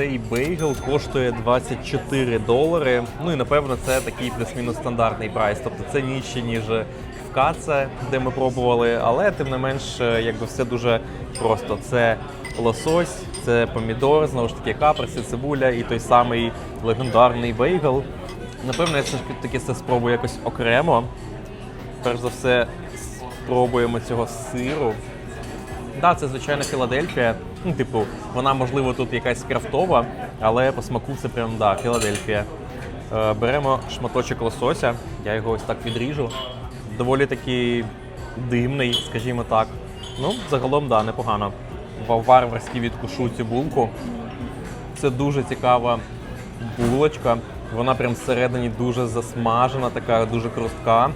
цей бейгл коштує 24 долари. Ну і напевно це такий плюс-мінус стандартний прайс. Тобто це нижче, ніж в Каце, де ми пробували, але тим не менш, е, якби все дуже просто. Це лосось, це помідор, знову ж таки каперси, цибуля і той самий легендарний бейгл. Напевно, я все ж таки це спробую якось окремо. Перш за все, спробуємо цього сиру. Так, це звичайно Філадельфія. Ну, типу, вона можливо тут якась крафтова, але по смаку це прям да, Філадельфія. Е, беремо шматочок лосося, я його ось так відріжу. Доволі такий димний, скажімо так. Ну, загалом, да, непогано. Ва- Варварськи відкушу цю булку. Це дуже цікава булочка. Вона прям всередині дуже засмажена, така дуже хрустка.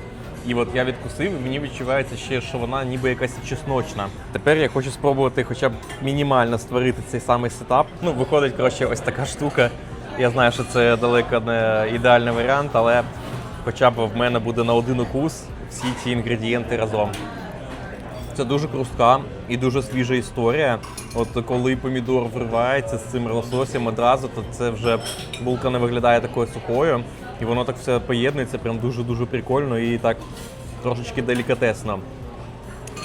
І от я відкусив, мені відчувається ще, що вона ніби якась чесночна. Тепер я хочу спробувати хоча б мінімально створити цей самий сетап. Ну, виходить, коротше, ось така штука. Я знаю, що це далеко не ідеальний варіант, але хоча б в мене буде на один укус всі ці інгредієнти разом. Це дуже хрустка і дуже свіжа історія. От коли помідор вривається з цим лососем одразу, то це вже булка не виглядає такою сухою, і воно так все поєднується, прям дуже-дуже прикольно і так трошечки делікатесно.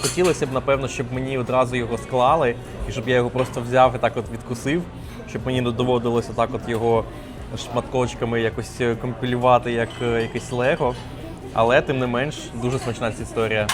Хотілося б, напевно, щоб мені одразу його склали, і щоб я його просто взяв і так от відкусив, щоб мені не доводилося так от його шматкочками якось е, компілювати як е, якесь лего. Але тим не менш дуже смачна ця історія.